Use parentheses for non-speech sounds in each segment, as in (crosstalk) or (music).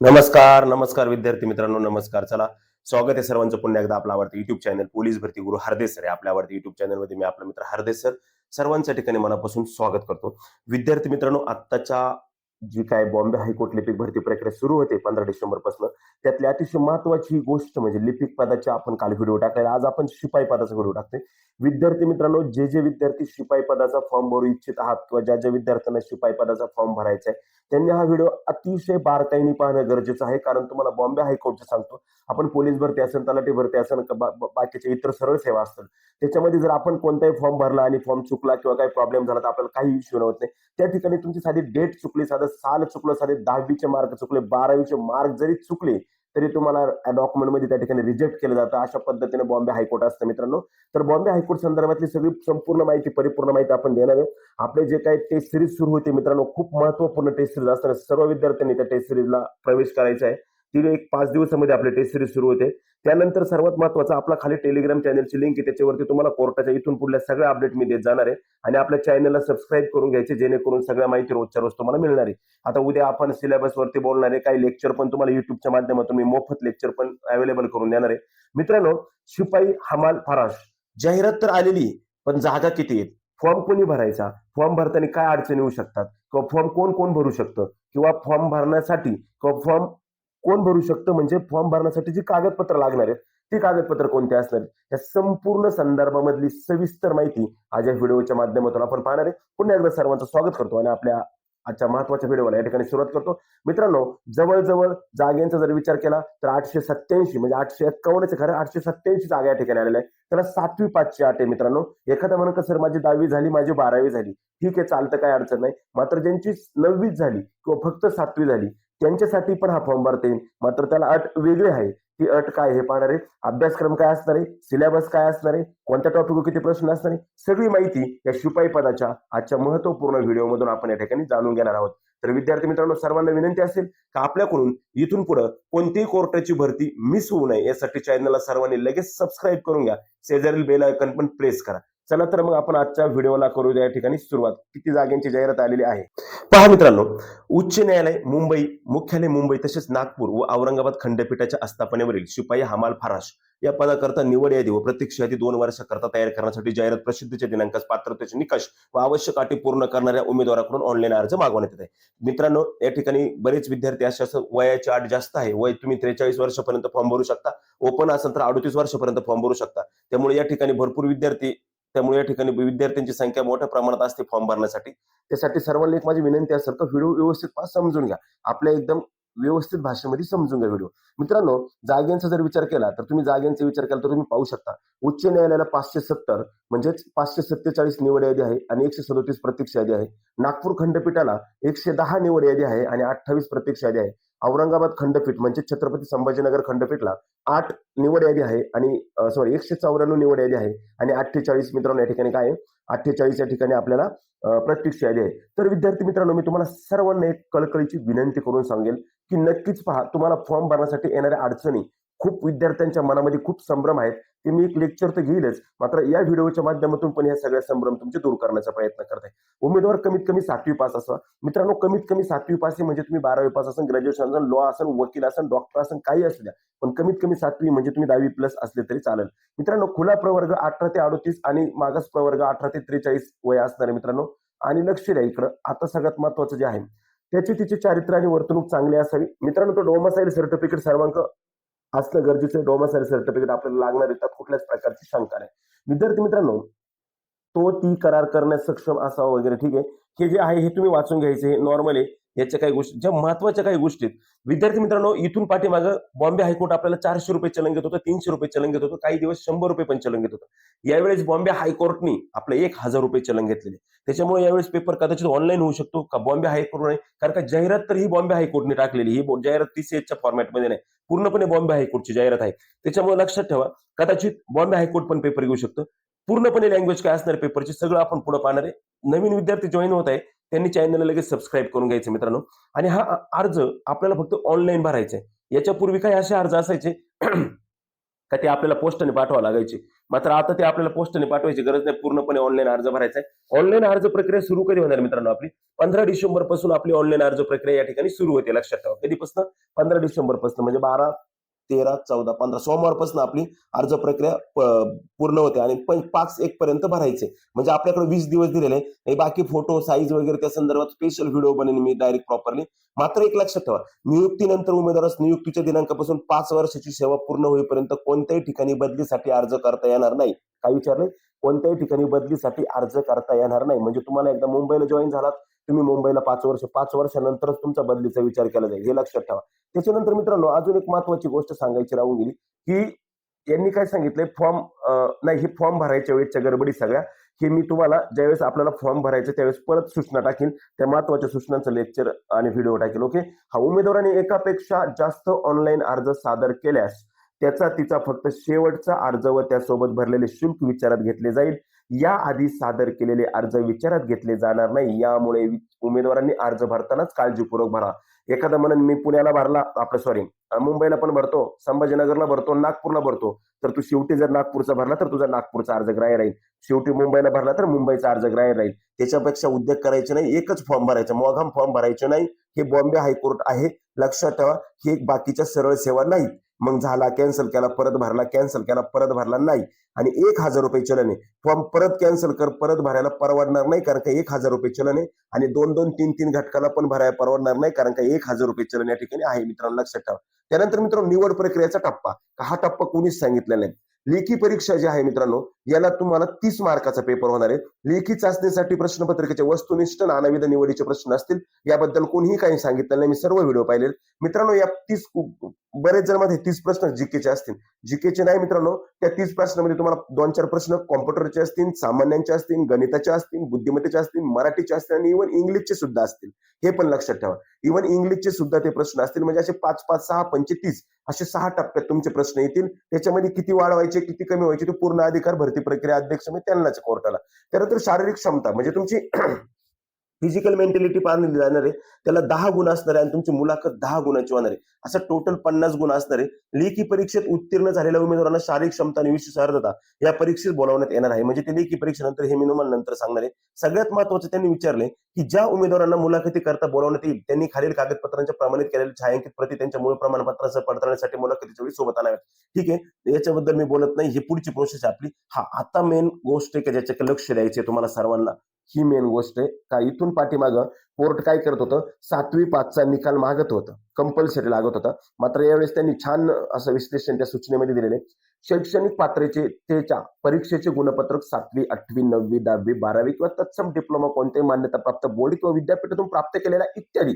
नमस्कार नमस्कार विद्यार्थी मित्रांनो नमस्कार. चला स्वागत आहे सर्वांचं पुन्हा एकदा आपला आवडतं युट्यूब चॅनल पोलीस भरती गुरु हरदेस सर आहे. आपल्या आवडतं युट्यूब चॅनलमध्ये मी आपला मित्र हरदेस सर सर्वांच्या ठिकाणी मनापासून स्वागत करतो. विद्यार्थी मित्रांनो आत्ताच्या जी काय बॉम्बे हायकोर्ट लिपिक भरती प्रक्रिया सुरू होते पंधरा डिसेंबरपासून त्यातली अतिशय महत्वाची गोष्ट म्हणजे लिपिक पदाचे आपण काल व्हिडिओ टाकलेला आज आपण शिपाई पदाचा व्हिडिओ टाकतोय. विद्यार्थी मित्रांनो जे जे विद्यार्थी शिपाई पदाचा फॉर्म भरू इच्छित आहात किंवा ज्या ज्या विद्यार्थ्यांना शिपाई पदाचा फॉर्म भरायचा आहे त्यांनी हा व्हिडिओ अतिशय बारकाईने पाहणं गरजेचं आहे. कारण तुम्हाला बॉम्बे हायकोर्टचं सांगतो आपण पोलीस भरती असेल तलाठी भरती असेल का बा- बाकीच्या इतर सरळ सेवा असतात त्याच्यामध्ये जर आपण कोणताही फॉर्म भरला आणि फॉर्म चुकला किंवा काही प्रॉब्लेम झाला तर आपल्याला काही इश्यू नव्हत नाही. त्या ठिकाणी तुमची साधी डेट चुकली साधं साल चुकलं साधे दहावीचे मार्क चुकले बारावीचे मार्क जरी चुकले तरी तुम्हाला डॉक्युमेंटमध्ये त्या ठिकाणी रिजेक्ट केलं जातं. अशा पद्धतीने बॉम्बे हायकोर्ट असतं मित्रांनो. तर बॉम्बे हायकोर्ट संदर्भातली सगळी संपूर्ण माहिती परिपूर्ण माहिती आपण देणार आहे. आपले जे काही टेस्ट सिरीज सुरू होते मित्रांनो खूप महत्त्वपूर्ण टेस्ट सिरीज असताना सर्व विद्यार्थ्यांनी त्या टेस्ट सिरीजला प्रवेश करायचा आहे. ती एक पाच दिवसामध्ये आपले टेस्ट सिरीज सुरू होते. त्यानंतर सर्वात महत्वाचं आपला खाली टेलिग्राम चॅनलची लिंक आहे त्याच्यावरती तुम्हाला कोर्टाच्या इथून पुढल्या सगळ्या अपडेट मी देत जाणार आहे. आणि आपल्या चॅनलला सबस्क्राईब करून घ्यायचे जेणेकरून सगळ्या माहिती रोजच्या रोज तुम्हाला मिळणार आहे. आता उद्या आपण सिलेबसवरती बोलणार आहे. काही लेक्चर पण तुम्हाला युट्यूबच्या माध्यमातून मी मोफत लेक्चर पण अवेलेबल करून देणार आहे. मित्रांनो शिपाई हमाल फराश. जाहिरात तर आलेली आहे, पण जागा किती आहेत? फॉर्म कोणी भरायचा? फॉर्म भरताना काय अडचणी येऊ शकतात? किंवा फॉर्म कोण कोण भरू शकतं? किंवा फॉर्म भरण्यासाठी किंवा फॉर्म कोण भरू शकतं? म्हणजे फॉर्म भरण्यासाठी जी कागदपत्र लागणार आहेत ती कागदपत्र कोणती असणार या संपूर्ण संदर्भामधली सविस्तर माहिती आज या व्हिडिओच्या माध्यमातून आपण पाहणार आहे. पुन्हा एकदा सर्वांचं स्वागत करतो आणि आपल्या आजच्या महत्त्वाच्या व्हिडिओला या ठिकाणी सुरुवात करतो. मित्रांनो जवळजवळ जागेंचा जर विचार केला तर आठशे सत्याऐंशी म्हणजे आठशे एक्कावन्नचे खरं आठशे सत्याऐंशी जागा या ठिकाणी आलेल्या आहे त्याला सातवी पाचशे आठ आहे मित्रांनो. एखादा म्हणत सर माझी दहावी झाली माझी बारावी झाली. ठीक आहे चालतं काय अडचण नाही. मात्र ज्यांची नववीच झाली किंवा फक्त सातवी झाली त्यांच्यासाठी पण हा फॉर्म भरता येईल. मात्र त्याला अट वेगळी आहे. ती अट काय हे पाहणार आहे? अभ्यासक्रम काय असणार आहे? सिलेबस काय असणार आहे? कोणत्या टॉपिकवर किती प्रश्न असणार आहे? सगळी माहिती या शिपाई पदाच्या आजच्या महत्त्वपूर्ण व्हिडिओमधून आपण या ठिकाणी जाणून घेणार आहोत. तर विद्यार्थी मित्रांनो सर्वांना विनंती असेल का आपल्याकडून इथून पुढे कोणतीही कोर्टाची भरती मिस होऊ नये यासाठी चॅनलला सर्वांनी लगेच सबस्क्राईब करून घ्या. शेजारील बेल आयकन पण प्रेस करा. चला तर मग आपण आजच्या व्हिडिओला करू या ठिकाणी सुरुवात. किती जागांची जाहिरात आलेली आहे? पहा मित्रांनो उच्च न्यायालय मुंबई मुख्यालय मुंबई तसेच नागपूर व औरंगाबाद खंडपीठाच्या आस्थापनेवरील शिपाई हमाल फराश या पदाकरता निवड यादी व प्रत्यक्ष यादी दोन वर्षाकरता तयार करण्यासाठी जाहिरात प्रसिद्धीच्या दिनांकास पात्रतेचे निकष व आवश्यक अटी पूर्ण करणाऱ्या उमेदवाराकडून ऑनलाईन अर्ज मागवण्यात येत आहे. मित्रांनो या ठिकाणी बरेच विद्यार्थी असे असं वयाची अट जास्त आहे. वय तुम्ही त्रेचाळीस वर्षापर्यंत फॉर्म भरू शकता. ओपन असेल तर अडतीस वर्षापर्यंत फॉर्म भरू शकता. त्यामुळे या ठिकाणी भरपूर विद्यार्थी त्यामुळे या ठिकाणी विद्यार्थ्यांची संख्या मोठ्या प्रमाणात असते फॉर्म भरण्यासाठी. त्यासाठी सर्वांना एक माझी विनंती असेल तर व्हिडिओ व्यवस्थित पहा समजून घ्या. आपल्या एकदम व्यवस्थित भाषेमध्ये समजून घ्या व्हिडिओ. मित्रांनो जागेंचा जर विचार केला तर तुम्ही जागेंचा विचार केला तर तुम्ही पाहू शकता. उच्च न्यायालयाला पाचशे सत्तर म्हणजेच पाचशे सत्तेचाळीस निवड यादी आहे आणि एकशे सदोतीस प्रत्यक्ष यादी आहे. नागपूर खंडपीठाला एकशे दहा निवड यादी आहे आणि अठ्ठावीस प्रत्यक्ष यादी आहे. औरंगाबाद खंडपीठ म्हणजे छत्रपती संभाजीनगर खंडपीठला आठ निवड यादी आहे आणि सॉरी एकशे चौऱ्याण्णव निवड यादी आहे आणि अठ्ठेचाळीस मित्रांनो या ठिकाणी काय आहे? अठ्ठेचाळीस या ठिकाणी आपल्याला प्रत्यक्ष यादी आहे. तर विद्यार्थी मित्रांनो मी तुम्हाला सर्वांना एक कळकळीची विनंती करून सांगेल की नक्कीच पहा तुम्हाला फॉर्म भरण्यासाठी येणाऱ्या अडचणी खूप विद्यार्थ्यांच्या मनामध्ये खूप संभ्रम आहेत ते मी एक लेक्चर तर घेईलच मात्र या व्हिडिओच्या माध्यमातून पण या सगळ्या संभ्रम तुमचे दूर करण्याचा प्रयत्न करत. आहे उमेदवार कमीत कमी सातवी पास असा. मित्रांनो कमीत कमी सातवी पास हे म्हणजे तुम्ही बारावी पास असेल ग्रॅज्युएशन असेल लॉ असेल वकील असेल डॉक्टर असेल काही असू द्या. पण कमीत कमी सातवी म्हणजे तुम्ही दहावी प्लस असले तरी चालेल. मित्रांनो खुला प्रवर्ग अठरा ते अडोतीस आणि मागास प्रवर्ग अठरा ते त्रेचाळीस वय असणार मित्रांनो आणि लक्ष द्या इकडं. आता सगळ्यात महत्वाचं जे आहे त्याची तिची चारित्र्य आणि वर्तणूक चांगली असावी. मित्रांनो तो डोमासाईल सर्टिफिकेट सर्वांक असणं गरजेचं आहे डोमासाईल सर्टिफिकेट आपल्याला लागणार आहे त्यात कुठल्याच प्रकारची शंका नाही. विद्यार्थी मित्रांनो तो ती करार करण्यास सक्षम असावा वगैरे ठीक आहे. हे जे आहे हे तुम्ही वाचून घ्यायचे हे नॉर्मल आहे. याच्या काही गोष्टी ज्या महत्त्वाच्या काही गोष्टी आहेत. विद्यार्थी मित्रांनो इथून पाठीमागं बॉम्बे हायकोर्ट आपल्याला चारशे रुपये चलन घेत होतं तीनशे रुपये चलन घेत होतं काही दिवस शंभर रुपये पण चलन घेत होतं. यावेळेस बॉम्बे हायकोर्टनी आपलं एक हजार रुपये चलन घेतलेले. त्याच्यामुळे यावेळेस पेपर कदाचित ऑनलाईन होऊ शकतो का बॉम्बे हायकोर्ट नाही कारण का जाहिरात तर ही बॉम्बे हायकोर्टने टाकलेली ही जाहिरात जाहिरात टीसीएचच्या फॉर्मॅटमध्ये नाही. पूर्णपणे बॉम्बे हायकोर्टची जाहिरात आहे. त्याच्यामुळे लक्षात ठेवा कदाचित बॉम्बे हायकोर्ट पण पेपर घेऊ शकतं. पूर्णपणे लँग्वेज काय असणार पेपरची सगळं आपण पुढे पाहणार आहे. नवीन विद्यार्थी जॉईन होत आहे त्यांनी चॅनलला लगेच सबस्क्राईब करून घ्यायचं मित्रांनो. आणि हा अर्ज आपल्याला फक्त ऑनलाईन भरायचा आहे. याच्यापूर्वी काही असे अर्ज असायचे का ते आपल्याला पोस्टाने पाठवावं लागायचे. मात्र आता ते आपल्याला पोस्टाने पाठवायची गरज नाही. पूर्णपणे ऑनलाईन अर्ज भरायचा आहे. ऑनलाईन अर्ज प्रक्रिया सुरू कधी होणार मित्रांनो आपली? पंधरा डिसेंबरपासून आपली ऑनलाईन अर्ज प्रक्रिया या ठिकाणी सुरू होते. लक्षात ठेवा. कधीपासून? पंधरा डिसेंबरपासून म्हणजे बारा तेरा चौदा पंधरा सोमवारपासून आपली अर्ज प्रक्रिया पूर्ण होते आणि पाच एक पर्यंत भरायचे. म्हणजे आपल्याकडे वीस दिवस दिलेले हे बाकी फोटो साईज वगैरे त्या संदर्भात स्पेशल व्हिडिओ बनेन मी डायरेक्ट प्रॉपरली मात्र एक लक्षात ठेवा नियुक्तीनंतर उमेदवारास नियुक्तीच्या दिनांकापासून पाच वर्षाची सेवा पूर्ण होईपर्यंत कोणत्याही ठिकाणी बदलीसाठी अर्ज करता येणार नाही. काय विचारले कोणत्याही ठिकाणी बदलीसाठी अर्ज करता येणार नाही. म्हणजे तुम्हाला एकदा मुंबईला जॉईन झालात तुम्ही मुंबईला पाच वर्ष पाच वर्षानंतरच तुमचा बदलीचा विचार केला जाईल. हे लक्षात ठेवा. त्याच्यानंतर मित्रांनो अजून एक महत्वाची गोष्ट सांगायची राहून गेली की यांनी काय सांगितलंय फॉर्म नाही हे फॉर्म भरायच्या वेळेसच्या गडबडी सगळ्या. हे मी तुम्हाला ज्यावेळेस आपल्याला फॉर्म भरायचा त्यावेळेस परत सूचना टाकीन. त्या महत्त्वाच्या सूचनांचं लेक्चर आणि व्हिडिओ टाकेल ओके हा उमेदवाराने एकापेक्षा जास्त ऑनलाईन अर्ज सादर केल्यास त्याचा तिचा फक्त शेवटचा अर्ज व त्यासोबत भरलेले शुल्क विचारात घेतले जाईल. या आधी सादर केलेले अर्ज विचारात घेतले जाणार नाही. यामुळे उमेदवारांनी अर्ज भरतानाच काळजीपूर्वक भरा. एखादा म्हणून मी पुण्याला भरला आपलं सॉरी मुंबईला पण भरतो संभाजीनगरला भरतो नागपूरला भरतो. तर तू शेवटी जर नागपूरचा भरला तर तुझा नागपूरचा अर्ज ग्राह्य राहील. शेवटी मुंबईला भरला तर मुंबईचा अर्ज ग्राह्य राहील. त्याच्यापेक्षा उद्योग करायचे नाही एकच फॉर्म भरायचा मोघाम फॉर्म भरायचे नाही. हे बॉम्बे हायकोर्ट आहे. लक्षात ठेवा हे एक बाकीच्या सरळ सेवा नाहीत. मग झाला कॅन्सल केला परत भरला कॅन्सल केला परत भरला नाही. आणि एक हजार रुपये चलन आहे. फॉर्म परत कॅन्सल कर परत भरायला परवडणार नाही कारण का एक हजार रुपये चलन आहे. आणि दोन दोन तीन तीन घटकाला पण भरायला परवडणार नाही कारण का एक हजार रुपये चलन या ठिकाणी आहे मित्रांनो. लक्षात ठेवा. त्यानंतर मित्रांनो निवड प्रक्रियेचा टप्पा. हा टप्पा कोणीच सांगितलेला नाही. लेखी परीक्षा जी आहे मित्रांनो याला तुम्हाला तीस मार्काचा पेपर होणार आहे. लेखी चाचणीसाठी प्रश्नपत्रिकेचे वस्तुनिष्ठ नानाविध निवडीचे प्रश्न असतील याबद्दल कोणीही काही सांगितलं नाही. मी सर्व व्हिडिओ पाहिले मित्रांनो या तीस बरेच जणमध्ये तीस प्रश्न जीकेचे असतील. जीकेचे नाही मित्रांनो त्या तीस प्रश्नामध्ये तुम्हाला दोन चार प्रश्न कॉम्प्युटरचे असतील सामान्यांचे असतील गणिताचे असतील बुद्धिमत्तेचे असतील मराठीचे असतील आणि इव्हन इंग्लिशचे सुद्धा असतील. हे पण लक्षात ठेवा. इव्हन इंग्लिशचे सुद्धा ते प्रश्न असतील. म्हणजे असे पाच पाच सहा पंचे तीस असे सहा टप्प्यात तुमचे प्रश्न येतील. त्याच्यामध्ये किती वाढवायचे किती कमी व्हायचे ते पूर्ण अधिकार भरती प्रक्रिया अध्यक्ष म्हणजे त्यांनाच कोर्टाला. त्यानंतर शारीरिक क्षमता म्हणजे तुमची फिजिकल मेंटॅलिटी पाहिली जाणार आहे. त्याला दहा गुण असणार आहे आणि तुमची मुलाखत दहा गुणाची होणार आहे. असं टोटल पन्नास गुण असणार आहे. लेखी परीक्षेत उत्तीर्ण झालेल्या उमेदवारांना शारीरिक क्षमता आणि विशेष अर्हता या परीक्षेत बोलावण्यात येणार आहे. म्हणजे ते लेखी परीक्षेनंतर हे मी तुम्हाला नंतर सांगणार आहे. सगळ्यात महत्वाचं त्यांनी विचारले की ज्या उमेदवारांना मुलाखती करता बोलावण्यात येईल त्यांनी खालील कागदपत्रांच्या प्रमाणित केलेल्या छायांकित प्रती त्यांच्या मूळ प्रमाणपत्रासह पडताळण्यासाठी मुलाखतीच्या वेळी सोबत आणाव्यात. ठीक आहे? याच्याबद्दल मी बोलत नाही. ही पुढची प्रोसेस आहे आपली. हा आता मेन गोष्ट आहे की ज्याच्याकडे लक्ष द्यायचे तुम्हाला सर्वांना. ही मेन गोष्ट आहे. का इथून पाठीमागं कोर्ट काय करत होतं? सातवी पाचचा निकाल मागत होतं. कंपल्सरी लागत होता. मात्र यावेळेस त्यांनी छान असं विश्लेषण त्या सूचनेमध्ये दिलेले शैक्षणिक पात्रेचे तेच्या परीक्षेचे गुणपत्रक सातवी आठवी नववी दहावी बारावी किंवा तत्सम डिप्लोमा कोणत्याही मान्यताप्राप्त बोर्ड किंवा विद्यापीठातून प्राप्त केलेला इत्यादी.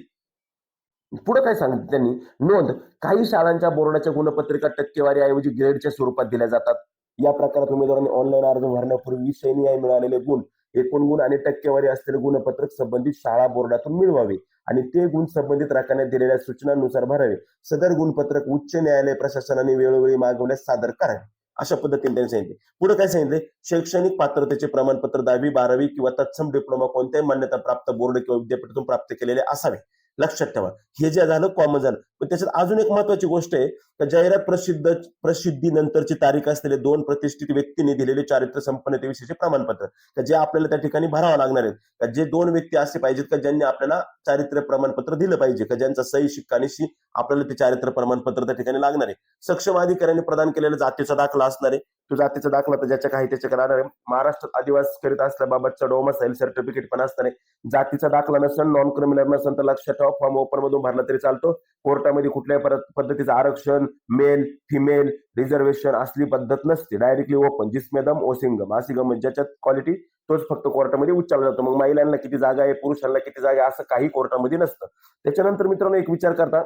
पुढे काय सांगितलं त्यांनी? नोंद. काही शाळांच्या बोर्डाच्या गुणपत्रिका टक्केवारी ऐवजी ग्रेडच्या स्वरूपात दिल्या जातात. या प्रकारात उमेदवारांनी ऑनलाईन अर्ज भरण्यापूर्वी विषयनिहाय मिळालेले गुण. एकूण गुण आणि टक्केवारी असलेले गुणपत्रक संबंधित शाळा बोर्डातून मिळवावे आणि ते गुण संबंधित राखण्यात दिलेल्या सूचनांनुसार भरावे. सदर गुणपत्रक उच्च न्यायालय प्रशासनाने वेळोवेळी मागवल्यास सादर करावे अशा पद्धतीने त्यांनी सांगितले. पुढे काय सांगितले? शैक्षणिक पात्रतेचे प्रमाणपत्र दहावी बारावी किंवा तत्सम डिप्लोमा कोणत्याही मान्यता प्राप्त बोर्ड किंवा विद्यापीठातून प्राप्त केलेले असावे. लक्षात ठेवा. हे जे झालं कॉमन झालं. पण त्याच्यात अजून एक महत्वाची गोष्ट आहे तर जाहिरात प्रसिद्ध प्रसिद्धी नंतरची तारीख असलेले दोन प्रतिष्ठित व्यक्तींनी दिलेले चारित्र्य संपन्नतेविषयीचे प्रमाणपत्र का जे आपल्याला त्या ठिकाणी भरावं लागणार आहेत का जे दोन व्यक्ती असे पाहिजेत का ज्यांनी आपल्याला चारित्र्य प्रमाणपत्र दिलं पाहिजे का ज्यांचा सही शिक्का आणि आपल्याला ते चारित्र्य प्रमाणपत्र त्या ठिकाणी लागणार आहे. सक्षम अधिकाऱ्यांनी प्रदान केलेला जातीचा दाखला असणार आहे तो जातीचा दाखला तर ज्याच्या काही त्याच्या राहणार महाराष्ट्रात आदिवास करीत असल्याबाबतचा डोमसाईल सर्टिफिकेट पण असताना. जातीचा दाखला नसेल नॉन क्रिमिनल नसेल तर लक्षात ठेवा फॉर्म ओपन मधून भरला तरी चालतो. कोर्टामध्ये कुठल्याही पद्धतीचं आरक्षण मेल फिमेल रिझर्वेशन असली पद्धत नसते. डायरेक्टली ओपन जिस्मेदम ओसिंगम अशी गम ज्याच्यात क्वालिटी तोच फक्त कोर्टामध्ये उच्चारला जातो. मग महिलांना किती जागा आहे पुरुषांना किती जागा आहे असं काही कोर्टामध्ये नसतं. त्याच्यानंतर मित्रांनो एक विचार करता.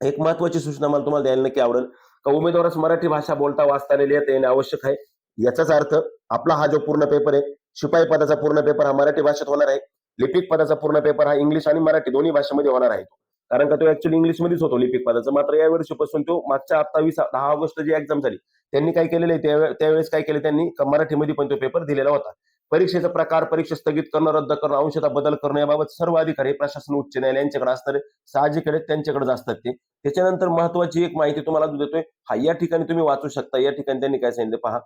एक महत्वाची सूचना मला तुम्हाला द्यायला नक्की आवडेल. का उमेदवारास मराठी भाषा बोलता वाचता लिहिता येणे आवश्यक आहे? याचाच अर्थ आपला हा जो पूर्ण पेपर आहे शिपाई पदाचा पूर्ण पेपर हा मराठी भाषेत होणार आहे. लिपिक पदाचा पूर्ण पेपर हा इंग्लिश आणि मराठी दोन्ही भाषेमध्ये होणार आहे. कारण का तो ऍक्च्युअली इंग्लिशमध्येच होतो लिपिक पदाचा. मात्र या वर्षीपासून तो मागच्या अठ्ठावीस दहा ऑगस्ट जी एक्झाम झाली त्यांनी काय केलेलं आहे? त्यावेळेस काय केलं त्यांनी? मराठीमध्ये पण तो पेपर दिलेला होता. परीक्षेचा प्रकार परीक्षा स्थगित करणं रद्द करणं अंशतः बदल करणं याबाबत सर्व अधिकारी प्रशासन उच्च न्यायालय यांच्याकडे असणारे साहजिकडे त्यांच्याकडेच असतात ते. त्याच्यानंतर महत्वाची एक माहिती तुम्हाला देतोय. हा या ठिकाणी तुम्ही वाचू शकता. या ठिकाणी त्यांनी काय सांगितलं पहा.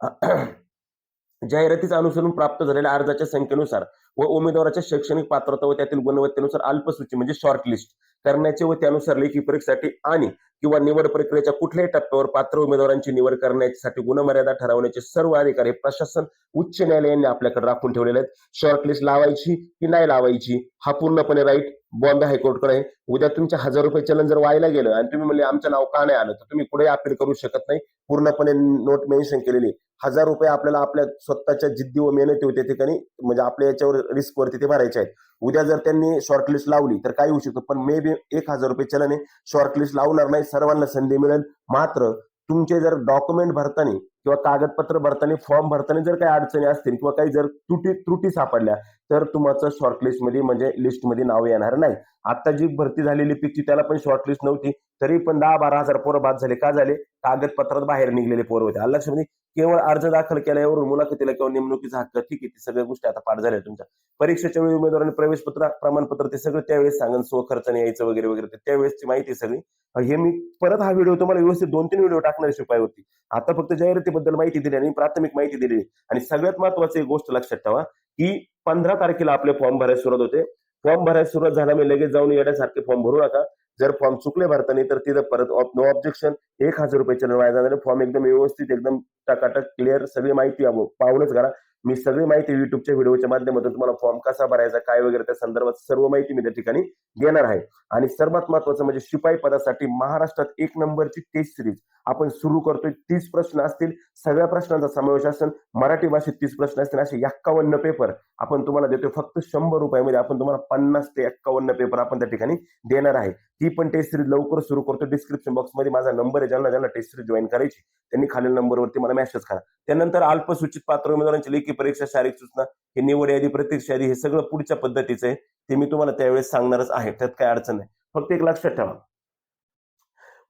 (clears throat) जाहिरातीचं अनुसरून प्राप्त झालेल्या अर्जाच्या संख्येनुसार व उमेदवाराच्या शैक्षणिक पात्रता व त्यातील गुणवत्तेनुसार अल्पसूची म्हणजे शॉर्ट लिस्ट करण्याचे व त्यानुसार लेखी परीक्षेसाठी आणि किंवा निवड प्रक्रियेच्या कुठल्याही टप्प्यावर पात्र उमेदवारांची निवड करण्यासाठी गुणमर्यादा ठरवण्याचे सर्व अधिकारी प्रशासन उच्च न्यायालयाने आपल्याकडे राखून ठेवलेले आहेत. शॉर्टलिस्ट लावायची की नाही लावायची हा पूर्णपणे राईट बॉम्बे हायकोर्टकडे आहे. उद्या तुमच्या हजार रुपये चलन जर व्हायला गेलं आणि तुम्ही म्हणले आमचं नाव का नाही आलं? तर तुम्ही कुठे अपील करू शकत नाही. पूर्णपणे नोट मेन्शन केलेली हजार रुपये आपल्याला आपल्या स्वतःच्या जिद्दी व मेहनती होते ठिकाणी म्हणजे आपल्या याच्यावर रिस्क वरती ते भरायचे आहेत. उद्या जर त्यांनी शॉर्टलिस्ट लावली तर काय होऊ शकतं? पण मे बी एक हजार रुपये चलन आहे शॉर्टलिस्ट लावणार नाही सर्वांना संधी मिळेल. मात्र तुमचे जर डॉक्युमेंट भरताना किंवा कागदपत्र भरताना फॉर्म भरताना जर काही अडचणी असतील किंवा काही जर त्रुटी त्रुटी सापडल्या तर तुमचं शॉर्टलिस्टमध्ये म्हणजे लिस्टमध्ये नाव येणार नाही. आता जी भरती झालेली पिकची त्याला पण शॉर्टलिस्ट नव्हती तरी पण दहा बारा हजार पोरं बाद झाले. का झाले? कागदपत्रात बाहेर निघलेले पोरं होते. आलं लक्षामध्ये केवळ अर्ज दाखल केल्यावरून मुलाखतीला किंवा नेमणुकीचा हक्क ठीक आहे सगळ्या गोष्टी आता पाठ झाल्या तुमच्या. परीक्षेच्या वेळी उमेदवारांनी प्रवेश पत्र प्रमाणपत्र ते सगळं त्यावेळेस सांगन स्वखर्चाने यायचं वगैरे वगैरे त्यावेळेसची माहिती सगळी. हे मी परत हा व्हिडिओ तुम्हाला व्यवस्थित दोन तीन व्हिडिओ टाकणार होती आता फक्त जाहिरातीबद्दल माहिती दिली आणि प्राथमिक माहिती दिली आणि सगळ्यात महत्वाची एक गोष्ट लक्षात ठेवा की पंधरा तारखेला आपले फॉर्म भरायला सुरुवात होते. फॉर्म भरायला सुरुवात झाला मी लगेच जाऊन येण्यासारखे फॉर्म भरू नका. जर फॉर्म चुकले भरताना तर तिथं परत नो ऑब्जेक्शन एक हजार रुपये वाया जाणार. फॉर्म एकदम व्यवस्थित एकदम टकाटक क्लिअर सगळी माहिती पाहूनच करा मी सगळी माहिती युट्यूबच्या व्हिडिओच्या माध्यमातून तुम्हाला फॉर्म कसा भरायचा काय वगैरे त्या संदर्भात सर्व माहिती मी त्या ठिकाणी देणार आहे. आणि सर्वात महत्वाचं म्हणजे शिपाई पदासाठी महाराष्ट्रात एक नंबरची टेस्ट सिरीज आपण सुरू करतोय तीस प्रश्न असतील सगळ्या प्रश्नांचा समावेश असेल मराठी भाषेत तीस प्रश्न असतील असे एक्कावन्न पेपर आपण तुम्हाला देतोय. फक्त शंभर रुपयामध्ये आपण तुम्हाला पन्नास ते एक्कावन्न पेपर आपण त्या ठिकाणी देणार आहे. ती पण टेस्ट सिरीज लवकर सुरू करतो. डिस्क्रिप्शन बॉक्समध्ये माझा नंबर आहे. ज्यांना ज्यांना टेस्ट सिरीज जॉईन करायची त्यांनी खालील नंबरवरती मला मेसेज करा. त्यानंतर अल्पसूचित पात्र उमेदवारांची लेखी परीक्षा शारीरिक सूचना हे निवड यादी प्रत्यक्ष यादी हे सगळं पुढच्या पद्धतीचं आहे. ते मी तुम्हाला त्यावेळेस सांगणारच आहे. त्यात काय अडचण नाही. फक्त एक लक्षात ठेवा.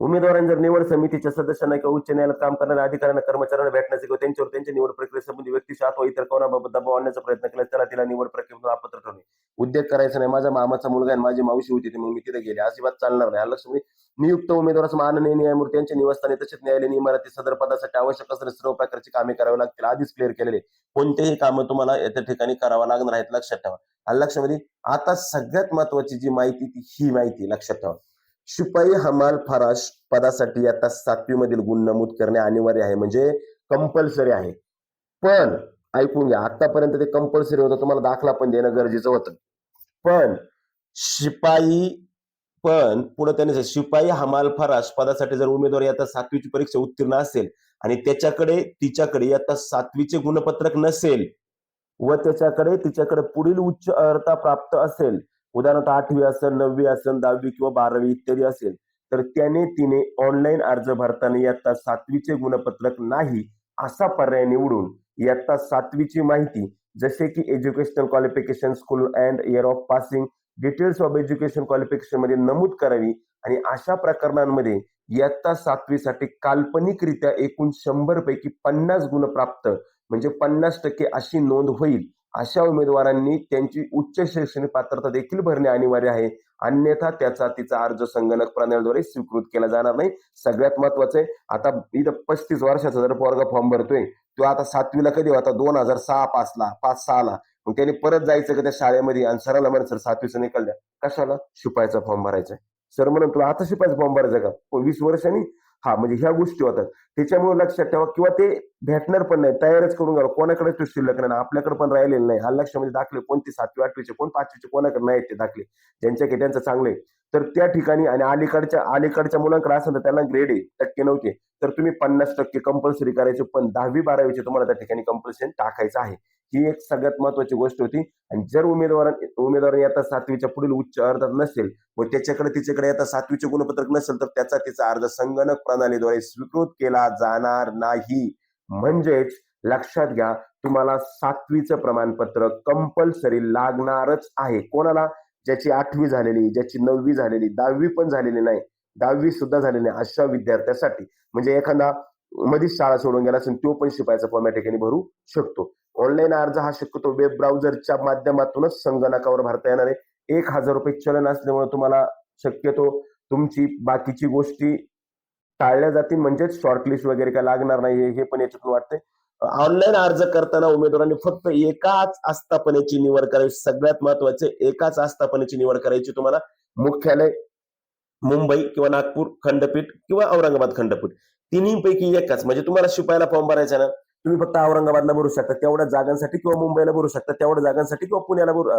उमेदवारांनी जर निवड समितीच्या सदस्यांना किंवा उच्च न्यायालयात काम करणाऱ्या अधिकाऱ्यांना कर्मचाऱ्यांना भेटण्याचे किंवा त्यांच्यावर त्यांच्या निवड प्रक्रियेसंबंधी व्यक्तीशी अथवा इतर कोणाबाबत दबाव आणण्याचा प्रयत्न केला त्याला तिला निवड प्रक्रियेतून अपात्र ठरवले उद्योग करायचा नाही. माझा मामाचा मुलगा आणि माझी मावशी होती ती मग मी तिथे गेले. अजिबात चालणार नाही. लक्ष्मी नियुक्त उमेदवारास माननीय न्यायमूर्ती यांच्या निवासस्थानी तसेच न्यायालयीन इमारती सदर पदासाठी आवश्यक असणारे सर्व प्रकारची कामे करावी लागतील. आधीच क्लिअर केलेले. कोणतेही कामं तुम्हाला त्या ठिकाणी करावं लागणार आहेत लक्षात ठेवा. आणि लक्षामध्ये आता सगळ्यात महत्वाची जी माहिती ती ही माहिती लक्षात ठेवा. शिपाई हमाल फराश पदासाठी आता सातवी मधील गुण नमूद करणे अनिवार्य आहे म्हणजे कंपल्सरी आहे. पण ऐकून घ्या आतापर्यंत ते कंपल्सरी होतं तुम्हाला दाखला पण देणं गरजेचं होतं. पण शिपाई पण पुढे त्यांनी शिपाई हमाल फराश पदासाठी जर उमेदवार आता सातवीची परीक्षा उत्तीर्ण असेल आणि त्याच्याकडे तिच्याकडे आता सातवीचे गुणपत्रक नसेल व त्याच्याकडे तिच्याकडे पुढील उच्च अर्हता प्राप्त असेल उदाहरणार्थ आठवी असेल नववी असेल दहावी किंवा बारावी इत्यादी असेल तर त्याने तिने ऑनलाईन अर्ज भरताना इयत्ता सातवीचे गुणपत्रक नाही असा पर्याय निवडून इयत्ता सातवीची माहिती जसे की educational qualification school and year of passing details of education क्वालिफिकेशनमध्ये नमूद करावी आणि अशा प्रकरणांमध्ये इयत्ता सातवीसाठी काल्पनिकरित्या एकूण शंभर पैकी पन्नास गुण प्राप्त म्हणजे पन्नास टक्के अशी नोंद होईल. अशा उमेदवारांनी त्यांची उच्च शैक्षणिक पात्रता देखील भरणे अनिवार्य आहे. अन्यथा त्याचा तिचा अर्ज संगणक प्रणालीद्वारे स्वीकृत केला जाणार नाही. सगळ्यात महत्वाचं आहे आता इथं पस्तीस वर्षाचा जर पोरगा फॉर्म भरतोय तो आता सातवीला कधी होता? दोन हजार सहा पाचला पाच सहाला. मग त्याने परत जायचं का त्या शाळेमध्ये? आणि सराला म्हणे सर सातवीचं निकाल द्या. कशाला? शिपायचा फॉर्म भरायचा सर म्हणून तुला आता शिपायचा फॉर्म भरायचा का? हो, वीस वर्षांनी हा म्हणजे ह्या गोष्टी होतात. त्याच्यामुळे लक्षात ठेवा किंवा ते भेटणार पण नाही तयारच करून घ्या कोणाकडे तो शिल्लक नाही आपल्याकडे पण राहिलेलं नाही. हा लक्षामध्ये म्हणजे दाखले कोणते सातवी आठवीचे कोण पाचवीचे कोणाकडे नाही ते दाखले. ज्यांच्या त्यांचं चांगले तर त्या ठिकाणी आणि अलीकडच्या अलीकडच्या मुलांकडे असेल तर त्यांना ग्रेड आहे टक्के नव्हते. तर तुम्ही पन्नास टक्के कंपल्सरी करायचे पण दहावी बारावीचे तुम्हाला त्या ठिकाणी कंपल्सरी टाकायचं आहे. ही एक सगळ्यात महत्वाची गोष्ट होती. आणि जर उमेदवार उमेदवार आता सातवीच्या पुढील उच्च अर्जात नसेल व त्याच्याकडे तिच्याकडे आता सातवीचे गुणपत्रक नसेल तर त्याचा तिचा अर्ज संगणक प्रणालीद्वारे स्वीकृत केला जाणार नाही. म्हणजेच लक्षात घ्या तुम्हाला सातवीचं प्रमाणपत्र कंपल्सरी लागणारच आहे. कोणाला? ज्याची आठवी झालेली ज्याची नववी झालेली दहावी पण झालेली नाही दहावी सुद्धा झालेली नाही अशा विद्यार्थ्यासाठी. म्हणजे एखादा मधीच शाळा सोडून गेला असेल तो पण शिपायचा फॉर्म या ठिकाणी भरू शकतो. ऑनलाईन अर्ज हा शक्यतो वेब ब्राउझरच्या माध्यमातूनच संगणकावर भरता येणार आहे. एक हजार रुपये चलन असल्यामुळे तुम्हाला शक्यतो तुमची बाकीची गोष्टी टाळल्या जातील. म्हणजेच शॉर्टलिस्ट वगैरे काय लागणार नाही हे- पण याच्यातून वाटतंय. ऑनलाईन अर्ज करताना उमेदवारांनी फक्त एकाच आस्थापनेची निवड करायची सगळ्यात महत्त्वाचे एकाच आस्थापनेची निवड करायची तुम्हाला मुख्यालय मुंबई किंवा नागपूर खंडपीठ किंवा औरंगाबाद खंडपीठ. तिन्हीपैकी एकाच. म्हणजे तुम्हाला शिपायला फॉर्म भरायचा ना तुम्ही फक्त औरंगाबादला भरू शकता तेवढ्या जागांसाठी किंवा मुंबईला भरू शकता तेवढ्या जागांसाठी किंवा पुण्याला भरू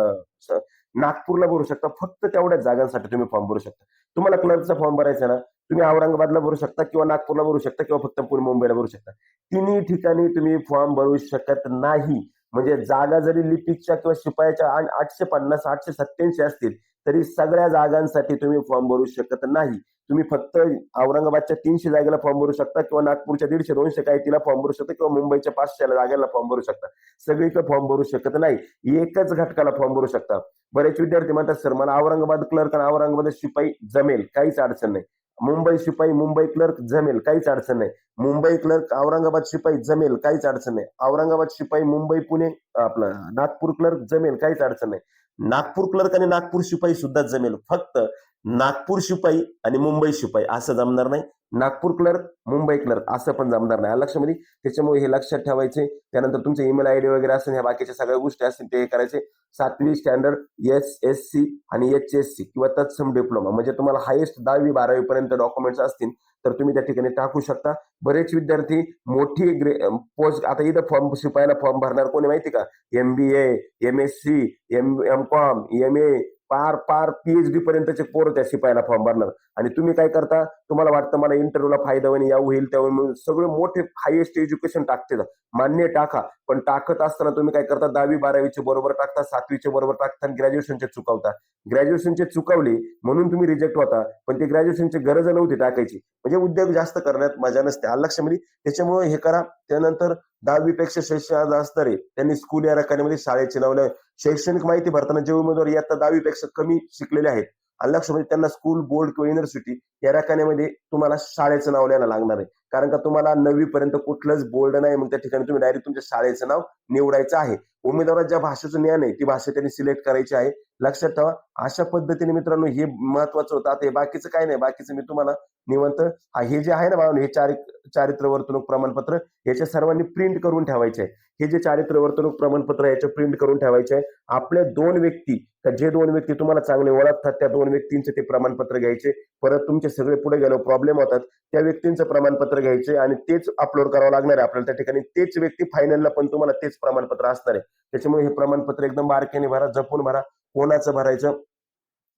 नागपूरला भरू शकता फक्त तेवढ्या जागांसाठी तुम्ही फॉर्म भरू शकता. तुम्हाला क्लर्कचा फॉर्म भरायचा ना तुम्ही औरंगाबादला भरू शकता किंवा नागपूरला भरू शकता किंवा फक्त पुणे मुंबईला भरू शकता. तिन्ही ठिकाणी तुम्ही फॉर्म भरू शकत नाही. म्हणजे जागा जरी लिपिकच्या किंवा शिपायाच्या आठशे पन्नास आठशे सत्याऐंशी असतील तरी सगळ्या जागांसाठी तुम्ही फॉर्म भरू शकत नाही. तुम्ही फक्त औरंगाबादच्या तीनशे जागेला फॉर्म भरू शकता किंवा नागपूरच्या दीडशे दोनशे काही तिला फॉर्म भरू शकता किंवा मुंबईच्या पाचशे जागेला फॉर्म भरू शकता. सगळीकडे फॉर्म भरू शकत नाही. एकच घटकाला फॉर्म भरू शकता. बरेच विद्यार्थी म्हणतात सर मला औरंगाबाद क्लर्क आणि औरंगाबाद शिपाई जमेल. काहीच अडचण नाही. मुंबई शिपाई मुंबई क्लर्क जमेल काहीच अडचण नाही. मुंबई क्लर्क औरंगाबाद शिपाई जमेल काहीच अडचण नाही. औरंगाबाद शिपाई मुंबई पुणे आपलं नागपूर क्लर्क जमेल काहीच अडचण नाही. नागपूर क्लर्क आणि नागपूर शिपाई सुद्धा जमेल. फक्त नागपूर शिपाई आणि मुंबई शिपाई असं जमणार नाही. नागपूर क्लर्क मुंबई क्लर्क असं पण जमणार नाही. आलं लक्षामध्ये त्याच्यामुळे हे लक्षात ठेवायचे. त्यानंतर तुमचे ईमेल आयडी वगैरे असेल ह्या बाकीच्या सगळ्या गोष्टी असतील ते हे करायचे. सातवी स्टँडर्ड एस एस सी आणि एच एस सी किंवा तत्सम डिप्लोमा म्हणजे तुम्हाला हायेस्ट दहावी बारावी पर्यंत डॉक्युमेंट्स असतील तर तुम्ही त्या ठिकाणी टाकू शकता. बरेच विद्यार्थी मोठी ग्रे पोस्ट आता इथं फॉर्म शिपायला फॉर्म भरणार कोणी माहिती का? M B M S C M M com M A पार पार पीएचडी पर्यंतचे पोरं त्या शिपायाला फॉर्म भरणार. आणि तुम्ही काय करता? तुम्हाला वाटतं मला इंटरव्ह्यूला फायदा होईल या होईल त्या म्हणून सगळे मोठे हायेस्ट एज्युकेशन टाकते मान्य टाका. पण टाकत असताना तुम्ही काय करता? दहावी बारावीचे बरोबर टाकता सातवीचे बरोबर टाकता आणि ग्रॅज्युएशनचे चुकवता. ग्रॅज्युएशनचे चुकवले म्हणून तुम्ही रिजेक्ट होता पण ते ग्रॅज्युएशनची गरज नव्हती टाकायची. म्हणजे उद्योग जास्त करण्यात मजा नसते. आलं लक्षामध्ये म्हणजे? त्याच्यामुळे हे करा. त्यानंतर दहावीपेक्षा शैक्षणिक जास्त रे. त्यांनी स्कूल या रकान्यामध्ये शाळेचे लावले शैक्षणिक माहिती भरताना जे उमेदवार इयत्ता दहावीपेक्षा कमी शिकलेले आहेत. आणि लक्षामध्ये त्यांना स्कूल बोर्ड किंवा युनिव्हर्सिटी या रकान्यामध्ये तुम्हाला शाळेचं नाव लिहायला लागणार आहे. कारण का तुम्हाला नववी पर्यंत कुठलंच बोर्ड नाही मग त्या ठिकाणी तुम्ही डायरेक्ट तुमच्या शाळेचं नाव निवडायचं आहे. उमेदवारात ज्या भाषेचं ज्ञान आहे ती भाषा त्यांनी सिलेक्ट करायची आहे. लक्षात ठेवा अशा पद्धतीने मित्रांनो हे महत्वाचं होतं. आता हे बाकीचं काय नाही. बाकीचं मी तुम्हाला निवंत हा हे जे आहे ना हे चारित चारित्र वर्तणूक प्रमाणपत्र याच्या सर्वांनी प्रिंट करून ठेवायचे आहे. हे जे चारित्र वर्तणूक प्रमाणपत्र याचे प्रिंट करून ठेवायचे आहे. आपल्या दोन व्यक्ती तर जे दोन व्यक्ती तुम्हाला चांगले ओळखतात त्या दोन व्यक्तींचे ते प्रमाणपत्र घ्यायचे. परत तुमचे सगळे पुढे गेलो प्रॉब्लेम होतात त्या व्यक्तींचं प्रमाणपत्र घ्यायचे आणि तेच अपलोड करावं लागणार आहे. आपल्याला त्या ठिकाणी तेच व्यक्ती फायनलला पण तुम्हाला तेच प्रमाणपत्र असणार आहे. त्याच्यामुळे हे प्रमाणपत्र एकदम बारकेने भरा जपून भरा. कोणाचं भरायचं?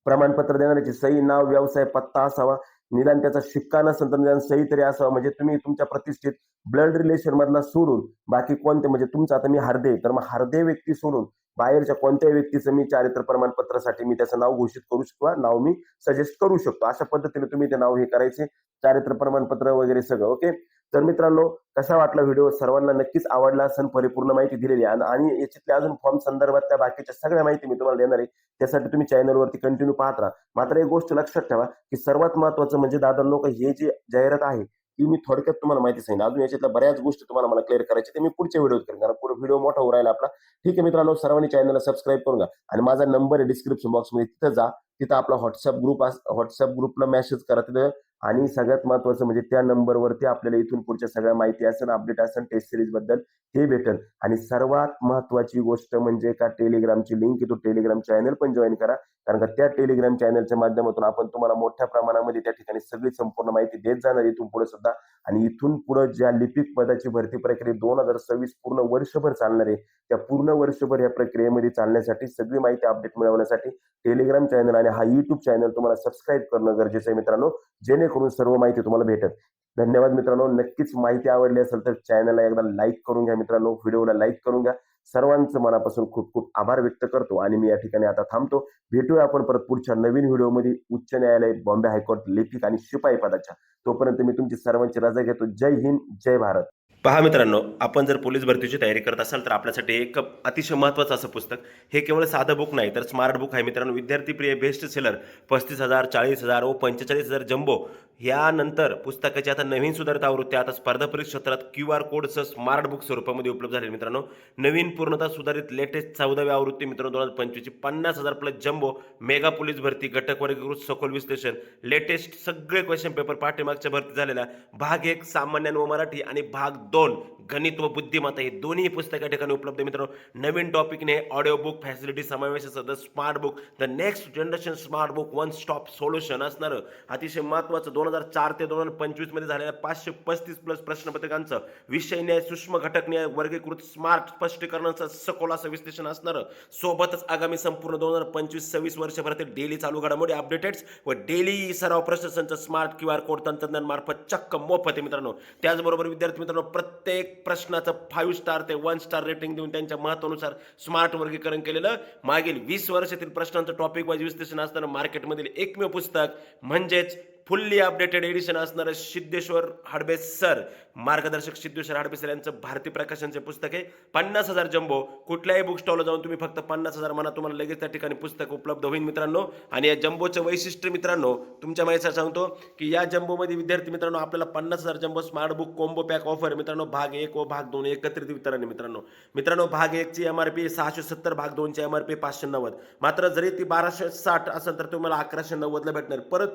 प्रमाणपत्र देणाऱ्याची सही नाव व्यवसाय पत्ता असावा. निदान त्याचा शिक्का नसेल तर निदान सही तरी असावा. म्हणजे तुम्ही तुमच्या प्रतिष्ठित ब्लड रिलेशन मधला सोडून बाकी कोणते? म्हणजे तुमचं आता मी हरदे तर मग हरदे व्यक्ती सोडून बाहेरच्या कोणत्याही व्यक्तीचं मी चारित्र प्रमाणपत्रासाठी मी त्याचं नाव घोषित करू शकतो. किंवा नाव मी सजेस्ट करू शकतो. अशा पद्धतीने तुम्ही ते नाव हे करायचे. चारित्र प्रमाणपत्र वगैरे सगळं. ओके तर मित्रांनो कसा वाटला व्हिडिओ? सर्वांना नक्कीच आवडला असेल परिपूर्ण माहिती दिलेली आहे. आणि- याच्यातल्या अजून फॉर्म संदर्भात त्या बाकीच्या सगळ्या माहिती मी तुम्हाला देणार आहे. त्यासाठी तुम्ही चॅनलवरती कंटिन्यू पाहत राहा. मात्र एक गोष्ट लक्षात ठेवा की सर्वात महत्वाचं म्हणजे दादा लोक हे जे जाहिरात आहे ती मी थोडक्यात तुम्हाला माहिती सांगितलं अजून याच्यातल्या बऱ्याच गोष्टी तुम्हाला मला क्लिअर करायची ते मी पुढच्या व्हिडिओत करेन कारण पुढे व्हिडिओ मोठा होऊ राहिला आपला. ठीक आहे मित्रांनो सर्वांनी चॅनलला सबस्क्राईब करून घ्या. आणि माझा नंबर आहे डिस्क्रिप्शन बॉक्समध्ये तिथं जा. तिथं आपला व्हॉट्सअप ग्रुप व्हॉट्सअप ग्रुपला मेसेज करा. तिथं आणि सगळ्यात महत्वाचं म्हणजे त्या नंबरवरती आपल्याला इथून पुढच्या सगळ्या माहिती असेल अपडेट असेल टेस्ट सिरीजबद्दल हे भेटेल. आणि सर्वात महत्वाची गोष्ट म्हणजे का टेलिग्रामची लिंक तो टेलिग्राम चॅनल पण जॉईन करा. कारण का त्या टेलिग्राम चॅनलच्या माध्यमातून आपण तुम्हाला मोठ्या प्रमाणामध्ये त्या ठिकाणी सगळी संपूर्ण माहिती देत जाणार इथून पुढे सुद्धा. आणि इथून पुढे ज्या लिपिक पदाची भरती प्रक्रिया दोन हजार सव्वीस पूर्ण वर्षभर चालणार आहे. त्या पूर्ण वर्षभर या प्रक्रियेमध्ये चालण्यासाठी सगळी माहिती अपडेट मिळवण्यासाठी टेलिग्राम चॅनल आणि हा युट्यूब चॅनल तुम्हाला सबस्क्राईब करणं गरजेचं आहे मित्रांनो. जेणेकरून सर्व माहिती तुम्हाला भेटत धन्यवाद मित्रांनो. नक्कीच माहिती आवडली असेल तर चॅनलला एकदा लाईक करून घ्या मित्रांनो. व्हिडिओला लाईक करून घ्या. सर्वांचं मनापासून खूप खूप आभार व्यक्त करतो आणि मी या ठिकाणी आता थांबतो. भेटूया आपण परत पुढच्या नवीन व्हिडिओमध्ये उच्च न्यायालय बॉम्बे हायकोर्ट लिपिक आणि शिपाई पदाच्या. तोपर्यंत मी तुमची सर्वांची रजा घेतो. जय हिंद जय भारत. पहा मित्रांनो आपण जर पोलीस भरतीची तयारी करत असाल तर आपल्यासाठी एक अतिशय महत्त्वाचं असं पुस्तक. हे केवळ साधं बुक नाही तर स्मार्ट बुक आहे मित्रांनो. विद्यार्थी प्रिय बेस्ट सेलर पस्तीस हजार चाळीस हजार व पंचेचाळीस हजार जम्बो यानंतर पुस्तकाची आता नवीन सुधारित आवृत्ती आता स्पर्धा परीक्षा क्षेत्रात क्यू आर कोडसह स्मार्ट बुक स्वरूपामध्ये उपलब्ध झाले मित्रांनो. नवीन पूर्णतः सुधारित लेटेस्ट चौदावी आवृत्ती मित्रांनो दोन हजार पंचवीसची पन्नास हजार प्लस जम्बो मेगा पोलीस भरती घटक वर्गीकृत सखोल विश्लेषण लेटेस्ट सगळे क्वेश्चन पेपर पाठीमागच्या भरती झालेल्या भाग एक सामान्य व मराठी आणि भाग दोन गणित व बुद्धिमत्ता हे दोन्ही पुस्तक या ठिकाणी उपलब्ध मित्रांनो. नवीन टॉपिकने ऑडिओ बुक फॅसिलिटी समावेश असं the smart book the next generation smart book one stop solution असणारं अतिशय महत्त्वाचं दोन हजार चार ते दोन हजार पंचवीसमध्ये झालेल्या पाचशे पस्तीस प्लस प्रश्नपत्रिकांचं विषय न्याय सूक्ष्म घटक न्याय वर्गीकृत स्मार्ट स्पष्टीकरणाचं सखोल असं विश्लेषण असणारं सोबतच आगामी संपूर्ण दोन हजार पंचवीस सव्वीस वर्षभरातील डेली चालू घडामोडी अपडेटेड्स व डेली सराव प्रश्नसंच स्मार्ट क्यू आर कोड तंत्रज्ञान मार्फत चक्क मोफत आहे मित्रांनो. त्याचबरोबर विद्यार्थी मित्रांनो प्रत्येक प्रश्नाचं फाईव्ह स्टार ते वन स्टार रेटिंग देऊन त्यांच्या महत्वानुसार स्मार्ट वर्गीकरण केलेलं मागील वीस वर्षातील प्रश्नांचं टॉपिक वाईज विश्लेषण असणारं मार्केटमधील एकमेव पुस्तक म्हणजेच फुल्ली अपडेटेड एडिशन असणारं सिद्धेश्वर हडबे सर. मार्गदर्शक सिद्धेश्वर हडबे सर यांचं भारतीय प्रकाशनचे पुस्तक आहे. पन्नास हजार जम्बो. कुठल्याही बुक स्टॉलला जाऊन तुम्ही फक्त पन्नास हजार म्हणा तुम्हाला लगेच त्या ठिकाणी पुस्तक उपलब्ध होईल मित्रांनो. आणि या जम्बोचं वैशिष्ट्य मित्रांनो तुमच्या माहिती सांगतो की या जम्बोमध्ये विद्यार्थी मित्रांनो आपल्याला पन्नास हजार jumbo smart book combo pack offer मित्रांनो. भाग एक व भाग दोन एकत्रित वितरण मित्रांनो. मित्रांनो भाग एकची एम आर पी सहाशे सत्तर भाग दोनची एम आर पी पाचशे नव्वद. मात्र जरी ती बाराशे साठ असेल तर तुम्हाला अकराशे नव्वदला भेटणार. परत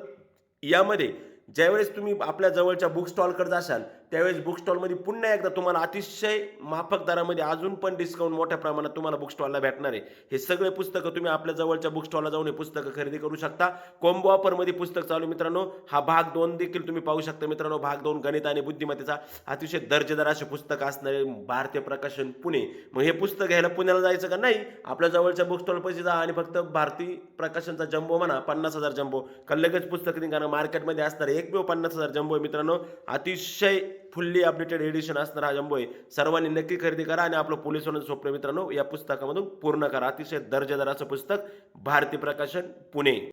यामध्ये ज्यावेळेस तुम्ही आपल्या जवळच्या बुक स्टॉलकडे जाशाल त्यावेळेस बुक स्टॉलमध्ये पुन्हा एकदा तुम्हाला अतिशय माफक दरामध्ये अजून पण डिस्काउंट मोठ्या प्रमाणात तुम्हाला बुक स्टॉलला भेटणार आहे. हे सगळे पुस्तकं तुम्ही आपल्या जवळच्या बुक स्टॉलला जाऊन हे पुस्तकं खरेदी करू शकता. कॉम्बो ऑफरमध्ये पुस्तक चालू मित्रांनो. हा भाग दोन देखील तुम्ही पाहू शकता मित्रांनो. भाग दोन गणित आणि बुद्धिमत्तेचा अतिशय दर्जेदार असे पुस्तक असणारे भारतीय प्रकाशन पुणे. मग हे पुस्तक घ्यायला पुण्याला जायचं का? नाही. आपल्या जवळच्या बुक स्टॉल पैसे जा आणि फक्त भारतीय प्रकाशनचा जम्बो म्हणा पन्नास हजार जम्बो. का लगेच पुस्तक निघाणं? मार्केटमध्ये असणार एकमेव पन्नास हजार जम्बो आहे. मित्रांनो अतिशय फुल्ली अपडेटेड एडिशन असणार हा जम्बो आहे. सर्वांनी नक्की खरेदी करा आणि आपलं पोलीस स्वप्न मित्रांनो या पुस्तकामधून पूर्ण करा. अतिशय दर्जेदार असं पुस्तक भारतीय प्रकाशन पुणे.